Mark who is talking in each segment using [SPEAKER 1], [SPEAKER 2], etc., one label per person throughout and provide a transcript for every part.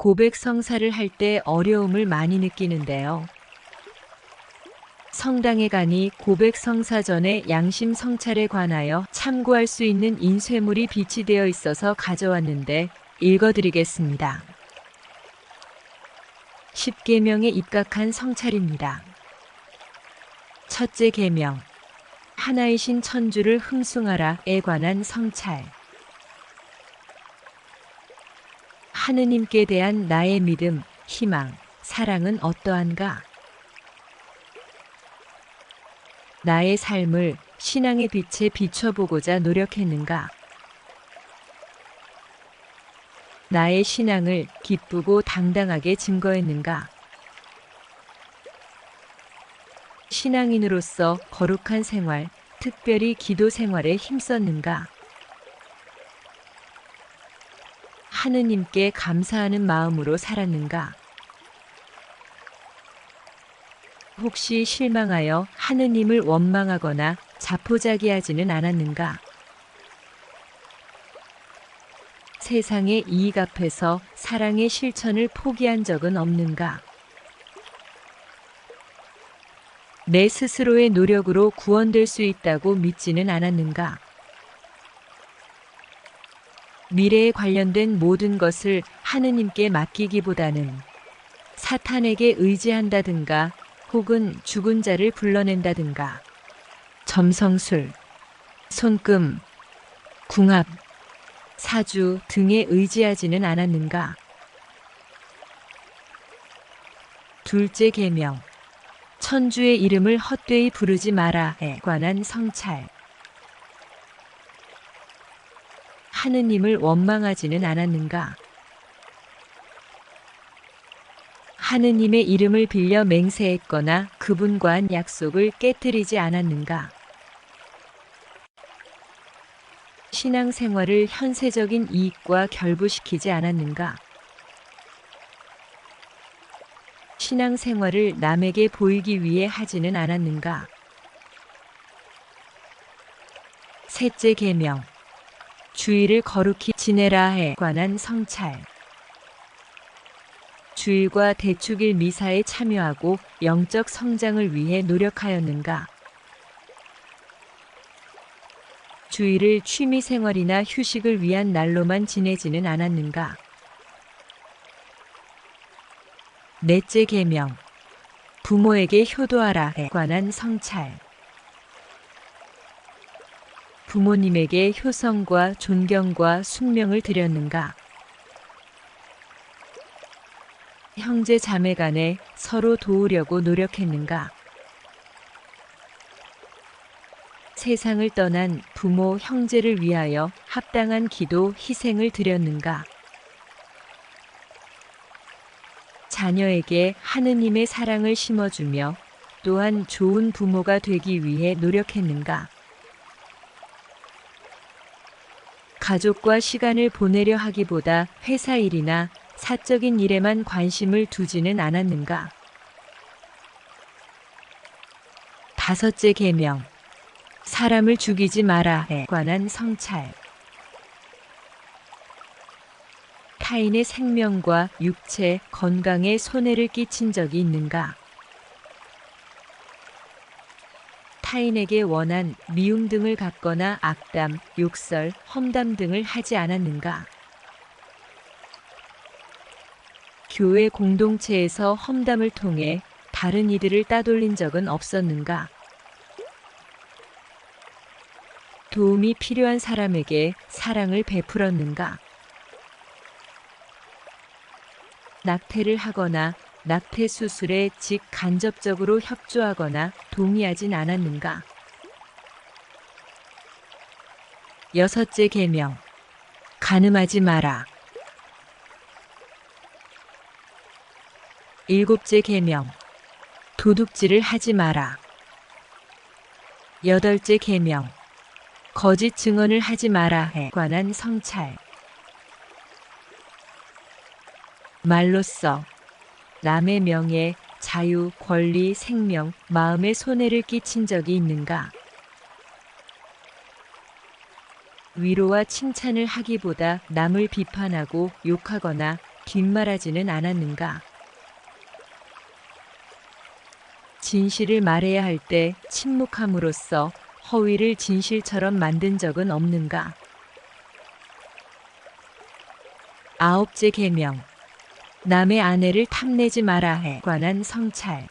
[SPEAKER 1] 고백 성사를 할 때 어려움을 많이 느끼는데요. 성당에 가니 고백 성사 전에 양심 성찰에 관하여 참고할 수 있는 인쇄물이 비치되어 있어서 가져왔는데 읽어드리겠습니다. 10계명에 입각한 성찰입니다. 첫째 계명 하나이신 천주를 흥숭하라에 관한 성찰 하느님께 대한 나의 믿음, 희망, 사랑은 어떠한가? 나의 삶을 신앙의 빛에 비춰보고자 노력했는가? 나의 신앙을 기쁘고 당당하게 증거했는가? 신앙인으로서 거룩한 생활, 특별히 기도 생활에 힘썼는가? 하느님께 감사하는 마음으로 살았는가? 혹시 실망하여 하느님을 원망하거나 자포자기하지는 않았는가? 세상의 이익 앞에서 사랑의 실천을 포기한 적은 없는가? 내 스스로의 노력으로 구원될 수 있다고 믿지는 않았는가? 미래에 관련된 모든 것을 하느님께 맡기기보다는 사탄에게 의지한다든가 혹은 죽은 자를 불러낸다든가 점성술, 손금, 궁합, 사주 등에 의지하지는 않았는가? 둘째 계명 천주의 이름을 헛되이 부르지 마라에 관한 성찰 하느님을 원망하지는 않았는가? 하느님의 이름을 빌려 맹세했거나 그분과 한 약속을 깨뜨리지 않았는가? 신앙생활을 현세적인 이익과 결부시키지 않았는가? 신앙생활을 남에게 보이기 위해 하지는 않았는가? 셋째 계명 주의를 거룩히 지내라에 관한 성찰 주일과 대축일 미사에 참여하고 영적 성장을 위해 노력하였는가? 주일을 취미 생활이나 휴식을 위한 날로만 지내지는 않았는가? 넷째 계명 부모에게 효도하라에 관한 성찰 부모님에게 효성과 존경과 숙명을 드렸는가? 형제 자매 간에 서로 도우려고 노력했는가? 세상을 떠난 부모, 형제를 위하여 합당한 기도, 희생을 드렸는가? 자녀에게 하느님의 사랑을 심어주며 또한 좋은 부모가 되기 위해 노력했는가? 가족과 시간을 보내려 하기보다 회사 일이나 사적인 일에만 관심을 두지는 않았는가? 다섯째 계명 사람을 죽이지 마라에 관한 성찰 타인의 생명과 육체, 건강에 손해를 끼친 적이 있는가? 타인에게 원한 미움 등을 갖거나 악담, 욕설, 험담 등을 하지 않았는가? 교회 공동체에서 험담을 통해 다른 이들을 따돌린 적은 없었는가? 도움이 필요한 사람에게 사랑을 베풀었는가? 낙태를 하거나 낙태 수술에 직간접적으로 협조하거나 동의하진 않았는가? 여섯째 계명 가늠하지 마라. 일곱째 계명 도둑질을 하지 마라. 여덟째 계명 거짓 증언을 하지 마라에 관한 성찰 말로써 남의 명예, 자유, 권리, 생명, 마음에 손해를 끼친 적이 있는가? 위로와 칭찬을 하기보다 남을 비판하고 욕하거나 뒷말하지는 않았는가? 진실을 말해야 할 때 침묵함으로써 허위를 진실처럼 만든 적은 없는가? 아홉째 계명 남의 아내를 탐내지 마라 해 관한 성찰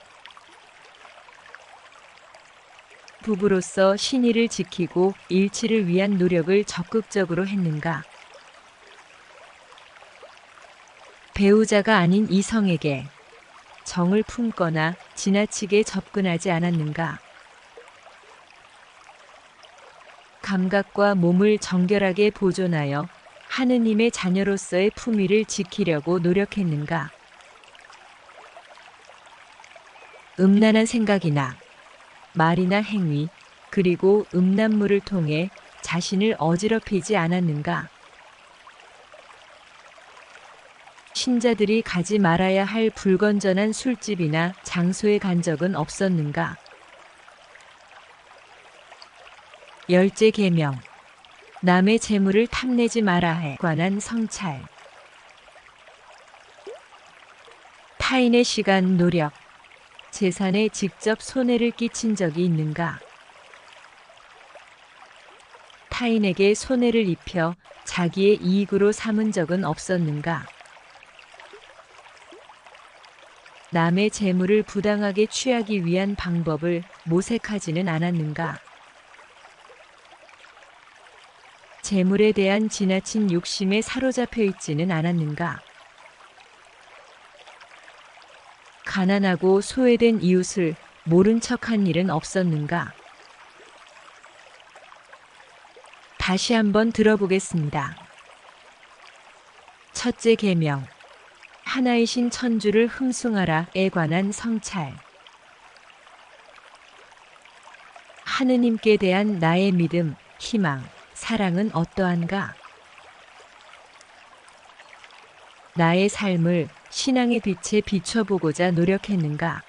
[SPEAKER 1] 부부로서 신의를 지키고 일치를 위한 노력을 적극적으로 했는가? 배우자가 아닌 이성에게 정을 품거나 지나치게 접근하지 않았는가? 감각과 몸을 정결하게 보존하여 하느님의 자녀로서의 품위를 지키려고 노력했는가? 음란한 생각이나 말이나 행위, 그리고 음란물을 통해 자신을 어지럽히지 않았는가? 신자들이 가지 말아야 할 불건전한 술집이나 장소에 간 적은 없었는가? 열째 계명 남의 재물을 탐내지 마라 해 관한 성찰 타인의 시간, 노력, 재산에 직접 손해를 끼친 적이 있는가? 타인에게 손해를 입혀 자기의 이익으로 삼은 적은 없었는가? 남의 재물을 부당하게 취하기 위한 방법을 모색하지는 않았는가? 재물에 대한 지나친 욕심에 사로잡혀 있지는 않았는가? 가난하고 소외된 이웃을 모른 척한 일은 없었는가? 다시 한번 들어보겠습니다. 첫째 계명 하나이신 천주를 흠숭하라에 관한 성찰 하느님께 대한 나의 믿음, 희망, 사랑은 어떠한가? 나의 삶을 신앙의 빛에 비춰보고자 노력했는가?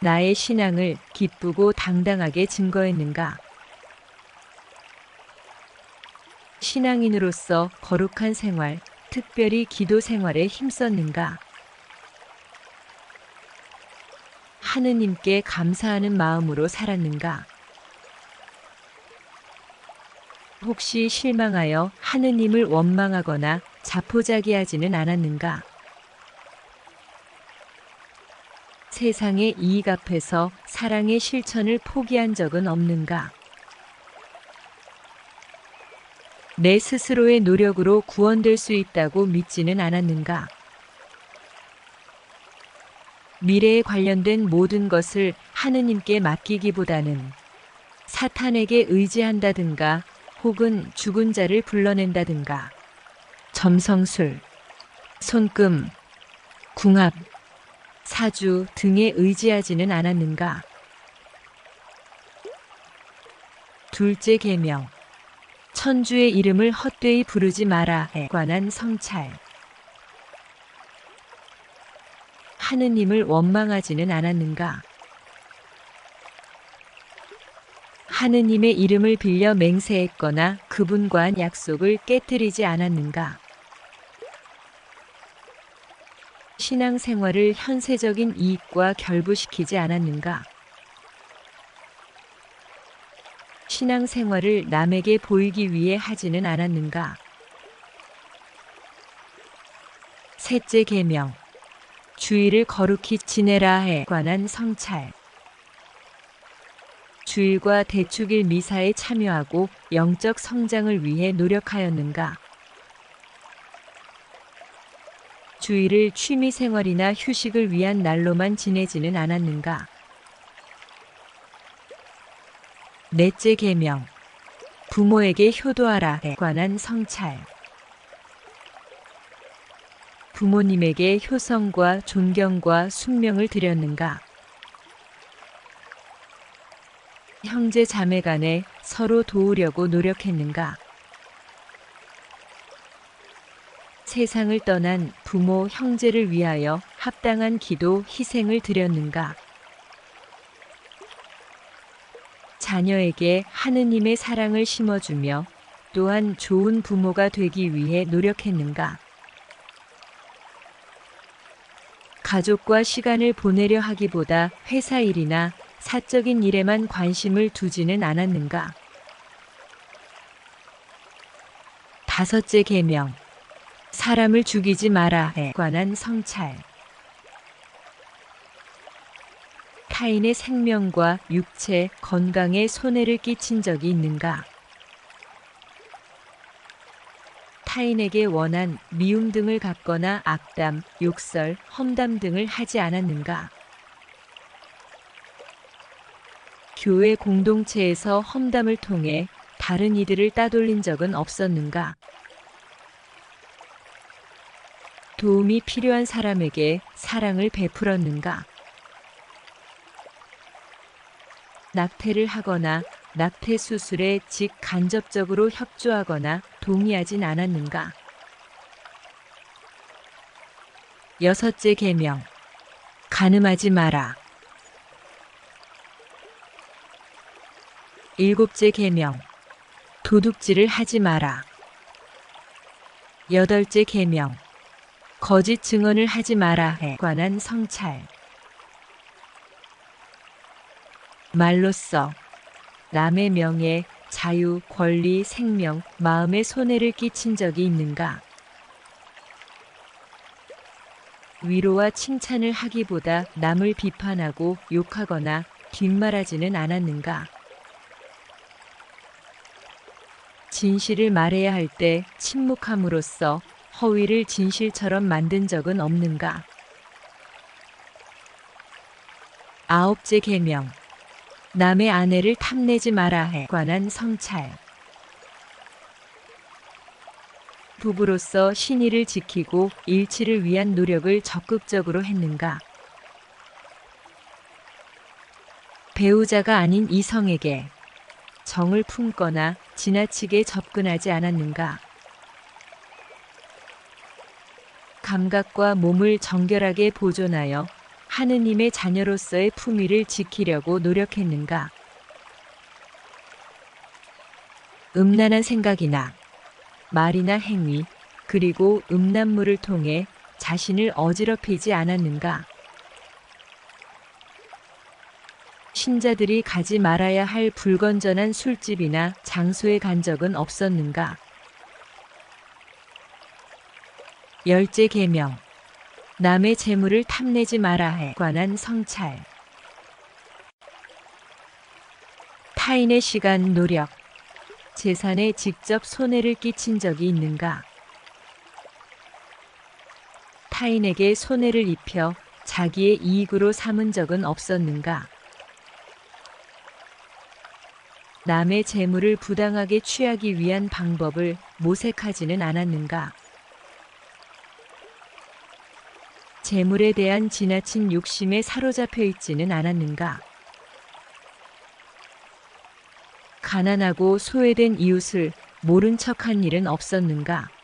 [SPEAKER 1] 나의 신앙을 기쁘고 당당하게 증거했는가? 신앙인으로서 거룩한 생활, 특별히 기도 생활에 힘썼는가? 하느님께 감사하는 마음으로 살았는가? 혹시 실망하여 하느님을 원망하거나 자포자기하지는 않았는가? 세상의 이익 앞에서 사랑의 실천을 포기한 적은 없는가? 내 스스로의 노력으로 구원될 수 있다고 믿지는 않았는가? 미래에 관련된 모든 것을 하느님께 맡기기보다는 사탄에게 의지한다든가 혹은 죽은 자를 불러낸다든가 점성술, 손금, 궁합, 사주 등에 의지하지는 않았는가? 둘째 계명 천주의 이름을 헛되이 부르지 마라에 관한 성찰 하느님을 원망하지는 않았는가? 하느님의 이름을 빌려 맹세했거나 그분과 한 약속을 깨뜨리지 않았는가? 신앙생활을 현세적인 이익과 결부시키지 않았는가? 신앙생활을 남에게 보이기 위해 하지는 않았는가? 셋째 계명 주의를 거룩히 지내라에 관한 성찰 주일과 대축일 미사에 참여하고 영적 성장을 위해 노력하였는가? 주일을 취미 생활이나 휴식을 위한 날로만 지내지는 않았는가? 넷째 계명 부모에게 효도하라에 관한 성찰 부모님에게 효성과 존경과 숙명을 드렸는가? 형제 자매 간에 서로 도우려고 노력했는가? 세상을 떠난 부모, 형제를 위하여 합당한 기도, 희생을 드렸는가? 자녀에게 하느님의 사랑을 심어주며 또한 좋은 부모가 되기 위해 노력했는가? 가족과 시간을 보내려 하기보다 회사 일이나 사적인 일에만 관심을 두지는 않았는가? 다섯째 계명. 사람을 죽이지 마라에 관한 성찰. 타인의 생명과 육체, 건강에 손해를 끼친 적이 있는가? 타인에게 원한 미움 등을 갚거나 악담, 욕설, 험담 등을 하지 않았는가? 교회 공동체에서 험담을 통해 다른 이들을 따돌린 적은 없었는가? 도움이 필요한 사람에게 사랑을 베풀었는가? 낙태를 하거나 낙태 수술에 직간접적으로 협조하거나 동의하진 않았는가? 여섯째 계명. 가늠하지 마라. 일곱째 계명. 도둑질을 하지 마라. 여덟째 계명. 거짓 증언을 하지 마라에 관한 성찰. 말로써 남의 명예, 자유, 권리, 생명, 마음에 손해를 끼친 적이 있는가? 위로와 칭찬을 하기보다 남을 비판하고 욕하거나 뒷말하지는 않았는가? 진실을 말해야 할 때 침묵함으로써 허위를 진실처럼 만든 적은 없는가? 아홉째 계명. 남의 아내를 탐내지 마라에 관한 성찰. 부부로서 신의를 지키고 일치를 위한 노력을 적극적으로 했는가? 배우자가 아닌 이성에게 정을 품거나 지나치게 접근하지 않았는가? 감각과 몸을 정결하게 보존하여 하느님의 자녀로서의 품위를 지키려고 노력했는가? 음란한 생각이나 말이나 행위, 그리고 음란물을 통해 자신을 어지럽히지 않았는가? 신자들이 가지 말아야 할 불건전한 술집이나 장소에 간 적은 없었는가? 열째 계명. 남의 재물을 탐내지 마라에 관한 성찰. 타인의 시간, 노력, 재산에 직접 손해를 끼친 적이 있는가? 타인에게 손해를 입혀 자기의 이익으로 삼은 적은 없었는가? 남의 재물을 부당하게 취하기 위한 방법을 모색하지는 않았는가? 재물에 대한 지나친 욕심에 사로잡혀 있지는 않았는가? 가난하고 소외된 이웃을 모른 척한 일은 없었는가?